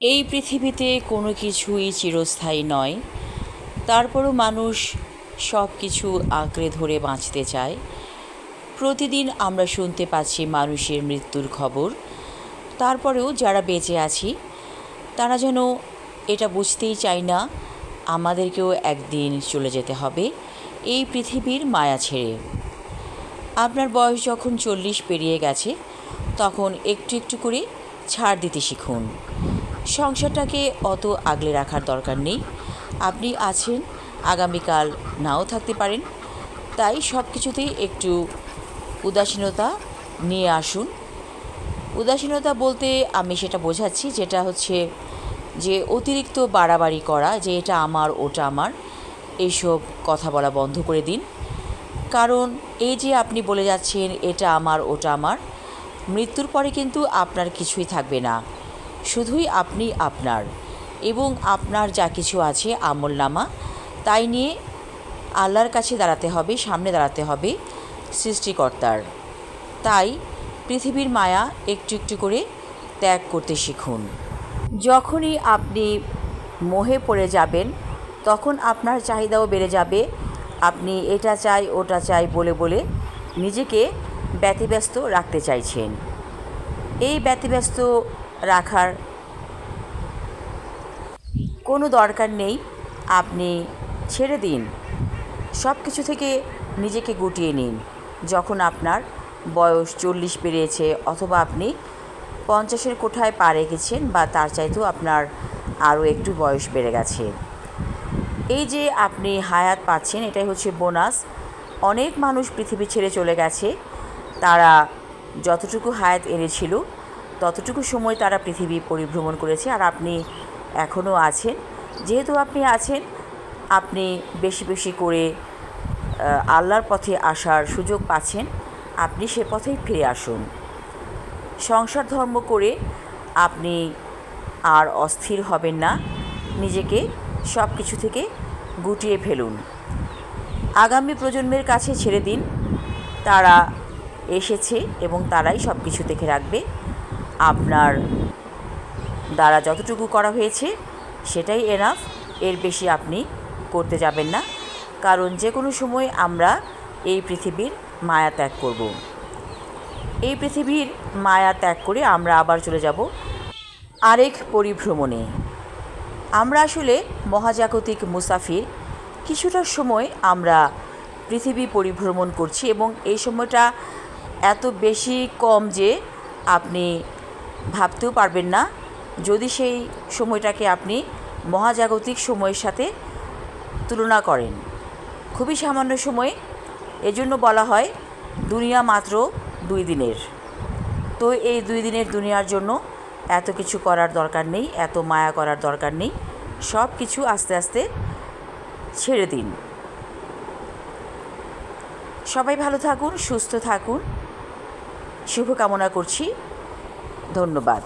এই পৃথিবীতে কোনো কিছুই চিরস্থায়ী নয়। তারপরও মানুষ সব কিছু আঁকড়ে ধরে বাঁচতে চায়। প্রতিদিন আমরা শুনতে পাচ্ছি মানুষের মৃত্যুর খবর। তারপরেও যারা বেঁচে আছি, তারা যেন এটা বুঝতেই চায় না, আমাদেরকেও একদিন চলে যেতে হবে এই পৃথিবীর মায়া ছেড়ে। আপনার বয়স যখন চল্লিশ পেরিয়ে গেছে, তখন একটু একটু করে ছাড় দিতে শিখুন। সংসারটাকে অত আগলে রাখার দরকার নেই। আপনি আছেন, আগামীকাল নাও থাকতে পারেন। তাই সব কিছুতেই একটু উদাসীনতা নিয়ে আসুন। উদাসীনতা বলতে আমি সেটা বোঝাচ্ছি, যেটা হচ্ছে যে অতিরিক্ত বাড়াবাড়ি করা, যে এটা আমার, ওটা আমার, এইসব কথা বলা বন্ধ করে দিন। কারণ এই যে আপনি বলে যাচ্ছেন, এটা আমার, ওটা আমার, মৃত্যুর পরে কিন্তু আপনার কিছুই থাকবে না। শুধুই আপনি আপনার এবং আপনার যা কিছু আছে আমল নামা তাই নিয়ে আল্লাহর কাছে দাঁড়াতে হবে, সামনে দাঁড়াতে হবে সৃষ্টিকর্তার। তাই পৃথিবীর মায়া একটু একটু করে ত্যাগ করতে শিখুন। যখনই আপনি মোহে পড়ে যাবেন, তখন আপনার চাহিদাও বেড়ে যাবে। আপনি এটা চাই, ওটা চাই বলে বলে নিজেকে ব্যতিব্যস্ত রাখতে চাইছেন। এই ব্যতিব্যস্ত রাখার কোনো দরকার নেই। আপনি ছেড়ে দিন। সব কিছু থেকে নিজেকে গুটিয়ে নিন। যখন আপনার বয়স চল্লিশ পেরিয়েছে অথবা আপনি পঞ্চাশের কোঠায় পা রেখেছেন বা তার চাইতেও আপনার আরও একটু বয়স বেড়ে গেছে। এই যে আপনি হায়াত পাচ্ছেন, এটাই হচ্ছে বোনাস। অনেক মানুষ পৃথিবী ছেড়ে চলে গেছে। তারা যতটুকু হায়াত এনেছিল ততটুকু সময় তারা পৃথিবী পরিভ্রমণ করেছে আর আপনি এখনও আছেন। যেহেতু আপনি আছেন, আপনি বেশি বেশি করে আল্লাহর পথে আসার সুযোগ পাচ্ছেন। আপনি সে পথেই ফিরে আসুন। সংসার ধর্ম করে আপনি আর অস্থির হবেন না। নিজেকে সব কিছু থেকে গুটিয়ে ফেলুন। আগামী প্রজন্মের কাছে ছেড়ে দিন। তারা এসেছে এবং তারাই সব কিছু দেখে রাখবে। আপনার দ্বারা যতটুকু করা হয়েছে, সেটাই এনাফ এর বেশি আপনি করতে যাবেন না। কারণ যে কোনো সময় আমরা এই পৃথিবীর মায়া ত্যাগ করব। এই পৃথিবীর মায়া ত্যাগ করে আমরা আবার চলে যাব আরেক পরিভ্রমণে। আমরা আসলে মহাজাগতিক মুসাফির। কিছুটা সময় আমরা পৃথিবী পরিভ্রমণ করছি এবং এই সময়টা এত বেশি কম যে আপনি ভাবতেও পারবেন না। যদি সেই সময়টাকে আপনি মহাজাগতিক সময়ের সাথে তুলনা করেন। খুবই সামান্য সময়, এজন্য বলা হয় দুনিয়া মাত্র দুই দিনের। তো এই দুই দিনের দুনিয়ার জন্য এত কিছু করার দরকার নেই, এত মায়া করার দরকার নেই। সব কিছু আস্তে আস্তে ছেড়ে দিন। সবাই ভালো থাকুন, সুস্থ থাকুন। শুভকামনা করছি। ধন্যবাদ।